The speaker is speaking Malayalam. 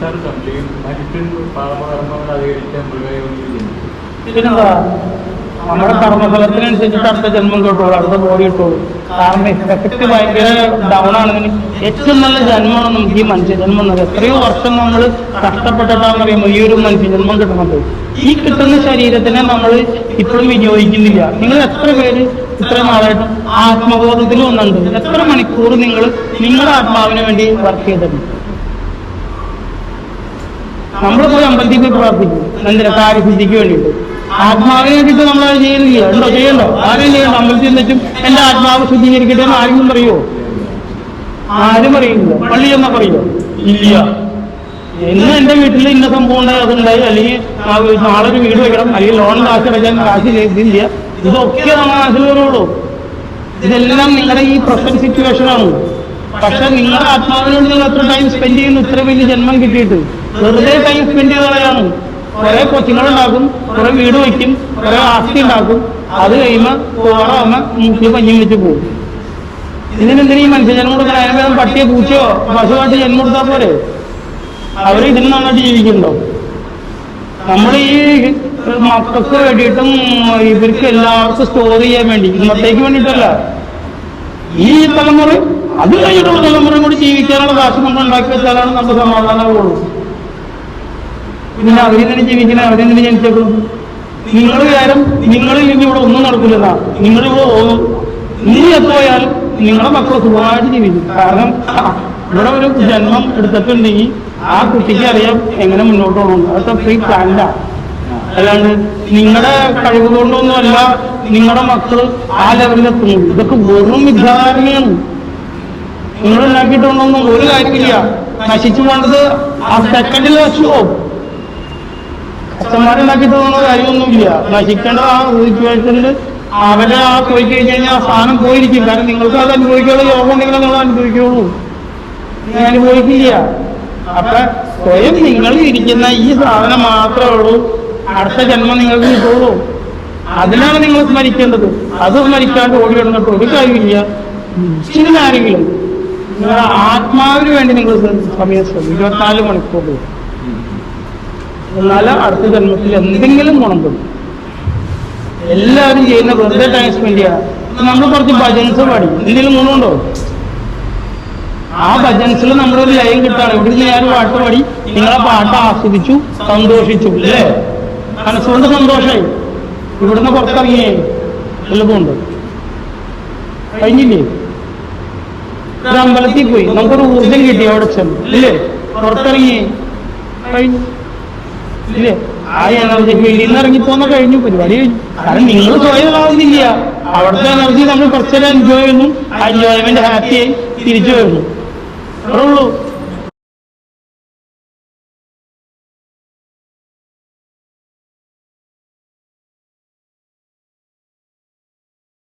സാർ സംശയം മനുഷ്യൻ പാപകർമ്മങ്ങൾ അധികരിച്ച മൃഗയോഗം പിന്നെന്താ? നമ്മുടെ കർമ്മഫലത്തിനനുസരിച്ചിട്ട് അടുത്ത ജന്മം കിട്ടുള്ളൂ അടുത്ത ബോഡി കിട്ടുള്ളൂ. കാരണം എഫക്ട് ഭയങ്കര ഡൗൺ ആണെങ്കിൽ ഏറ്റവും നല്ല ജന്മമാണ് നമുക്ക് ഈ മനുഷ്യജന്മം എന്നത്. എത്രയോ വർഷം നമ്മൾ കഷ്ടപ്പെട്ടിട്ടാണെന്ന് പറയുമ്പോൾ ഈ ഒരു മനുഷ്യജന്മം കിട്ടുന്നത്? ഈ കിട്ടുന്ന ശരീരത്തിനെ നമ്മൾ ഇപ്പോഴും വിനിയോഗിക്കുന്നില്ല. നിങ്ങൾ എത്ര പേര് ഇത്ര നാളായിട്ട് ആത്മബോധത്തിൽ ഒന്നുണ്ട്? എത്ര മണിക്കൂർ നിങ്ങൾ നിങ്ങളുടെ ആത്മാവിന് വേണ്ടി വർക്ക് ചെയ്തിട്ടുണ്ട്? നമ്മൾ പോയി അമ്പലത്തിൽ പോയി പ്രാർത്ഥിക്കും എന്തിനാ കാര്യസിദ്ധിക്ക് വേണ്ടിയിട്ട്. ആത്മാവിനെ വേണ്ടിയിട്ട് നമ്മൾ അത് ചെയ്യുന്നില്ല. ഉണ്ടോ? ചെയ്യണ്ടോ? ആരും ചെയ്യണ്ടോ. അമ്പലത്തിൽ എന്നിട്ടും എന്റെ ആത്മാവ് ശുദ്ധീകരിക്കട്ടെ എന്ന് ആരെങ്കിലും പറയുമോ ആരും അറിയില്ല. പള്ളി എന്നാ പറയുമോ ഇല്ല. ഇന്ന് എന്റെ വീട്ടിൽ ഇന്ന സംഭവം ഉണ്ടായി. അതുണ്ടായി. അല്ലെങ്കിൽ നാളെ ഒരു വീട് വെക്കണം. അല്ലെങ്കിൽ ലോൺ കാശ് അടയ്ക്കാൻ കാശ് ചെയ്തില്ല ഇതൊക്കെ നമ്മൾ മനസ്സിൽ ഇതെല്ലാം നിങ്ങളുടെ ഈ പ്രസന്റ് സിറ്റുവേഷൻ ആണ്. പക്ഷെ നിങ്ങളുടെ ആത്മാവിനോട് നിങ്ങൾ എത്ര ടൈം സ്പെൻഡ് ചെയ്യുന്നു. ഇത്ര വലിയ ജന്മം കിട്ടിയിട്ട്. വെറുതെ ടൈം സ്പെൻഡ് ചെയ്ത് കളയാണ് കുറെ കൊച്ചുങ്ങളുണ്ടാക്കും കുറെ വീട് വയ്ക്കും കുറെ ആസ്തി ഉണ്ടാക്കും അത് കഴിയുമ്പോ പോറാമ മൂക്കിൽ പഞ്ഞി വെച്ച് പോകും. ഇതിനെന്തിനും ഈ മനുഷ്യജന്മം കൊടുക്കണം? അതിന് വേണം പട്ടിയെ പൂച്ചയോ പശുവായിട്ട് ജന്മം കൊടുത്താൽ പോരെ? അവർ ഇതിന് നന്നായിട്ട് ജീവിക്കുന്നുണ്ടോ? നമ്മൾ ഈ മക്കൾക്ക് വേണ്ടിയിട്ടും ഇവർക്ക് എല്ലാവർക്കും സ്റ്റോർ ചെയ്യാൻ വേണ്ടി ഇന്നത്തേക്ക് വേണ്ടിയിട്ടല്ല. ഈ തലമുറ അത് കഴിഞ്ഞിട്ടുള്ള തലമുറയും കൂടി ജീവിക്കാനുള്ള കാശ് നമ്മൾ ഉണ്ടാക്കി വെച്ചാലാണ് നമ്മൾ സമാധാനമുള്ളൂ പിന്നെ അവരെന്തിനു ജീവിക്കണേ അവരെന്തിനു ജനിച്ചേക്കും നിങ്ങൾ കാര്യം നിങ്ങളിൽ നിന്ന് ഇവിടെ ഒന്നും നടക്കില്ല നിങ്ങളിവിടെ നീ എപ്പോയാലും നിങ്ങളെ മക്കൾ സുഖമായിട്ട് ജീവിക്കും. കാരണം ഇവിടെ ഒരു ജന്മം എടുത്തിട്ടുണ്ടെങ്കിൽ ആ കുട്ടിക്ക് അറിയാം എങ്ങനെ മുന്നോട്ട് പോകണം. അതൊക്കെ ഫ്രീ പ്ലാൻഡാ അല്ലാണ്ട് നിങ്ങളുടെ കഴിവ് കൊണ്ടൊന്നുമല്ല നിങ്ങളുടെ മക്കൾ ആ ലെവലിൽ ലെവലിലെത്തുന്നു ഇതൊക്കെ വെറും വിദ്യാധാരണയാണ് നിങ്ങൾ ഉണ്ടാക്കിയിട്ടുണ്ടൊന്നും ഒരു കാര്യമില്ല നശിച്ചു പോകേണ്ടത് ആ സെക്കൻഡിൽ നശിച്ചു പോകും അച്ഛന്മാരുണ്ടാക്കിയിട്ടുള്ള കാര്യമൊന്നുമില്ല. നശിക്കേണ്ട ആ സിറ്റുവേഷനിൽ അവരെ ആ പോയി കഴിഞ്ഞ് കഴിഞ്ഞാൽ ആ സാധനം പോയിരിക്കും. കാരണം നിങ്ങൾക്ക് അത് അനുഭവിക്കാനുള്ള യോഗം ഉണ്ടെങ്കിൽ നിങ്ങൾ അനുഭവിക്കുള്ളൂ. നിങ്ങൾ അനുഭവിക്കില്ല. അപ്പൊ സ്വയം നിങ്ങൾ ഇരിക്കുന്ന ഈ സാധനം മാത്രമേ ഉള്ളൂ. അടുത്ത ജന്മം നിങ്ങൾക്ക് കിട്ടുള്ളൂ. അതിനാണ് നിങ്ങൾ സ്മരിക്കേണ്ടത്. അത് സ്മരിക്കാണ്ട് ഓടി വരുന്നിട്ട് ഒരു കാര്യമില്ല. ആരെങ്കിലും നിങ്ങളുടെ ആത്മാവിന് വേണ്ടി നിങ്ങൾ സമയം ഇരുപത്തിനാല് മണിക്കൂർ. എന്നാൽ അടുത്ത ജന്മത്തിൽ എന്തെങ്കിലും ഗുണം കിട്ടും എല്ലാവരും ചെയ്യുന്ന വെറുതെ ടൈം സ്പെൻഡ് ചെയ്യുക നമ്മൾ കുറച്ച് ഭജൻസ് പാടി. എന്തെങ്കിലും ഗുണമുണ്ടോ? ആ ഭജൻസിൽ നമ്മളൊരു ലയം കിട്ടാണ്. ഇവിടുന്ന് ഞാൻ പാട്ട് പാടി. നിങ്ങളെ പാട്ട് ആസ്വദിച്ചു സന്തോഷിച്ചു അല്ലേ? മനസ്സുകൊണ്ട് സന്തോഷമായി ഇവിടുന്ന് പുറത്തിറങ്ങിയേ. എളുപ്പമുണ്ട്. കഴിഞ്ഞില്ലേ? ഒരു അമ്പലത്തിൽ പോയി. നമുക്കൊരു ഊർജം കിട്ടി അവിടെ ചെന്ന്. ഇല്ലേ? പുറത്തിറങ്ങിയേ. കഴിഞ്ഞു. ഇല്ലേ? ആ എനർജി വെളിയിൽ നിന്ന് ഇറങ്ങിപ്പോന്ന കഴിഞ്ഞു. പരിപാടി കഴിഞ്ഞു. കാരണം നിങ്ങൾ സ്വയം ആവുന്നില്ല. അവിടുത്തെ എനർജി നമ്മൾ കുറച്ചേരം എൻജോയ് ചെയ്യുന്നു. ആ എൻജോയ്മെന്റ് ഹാപ്പിയായി തിരിച്ചു വരുന്നു. അത്രേ ഉള്ളൂ.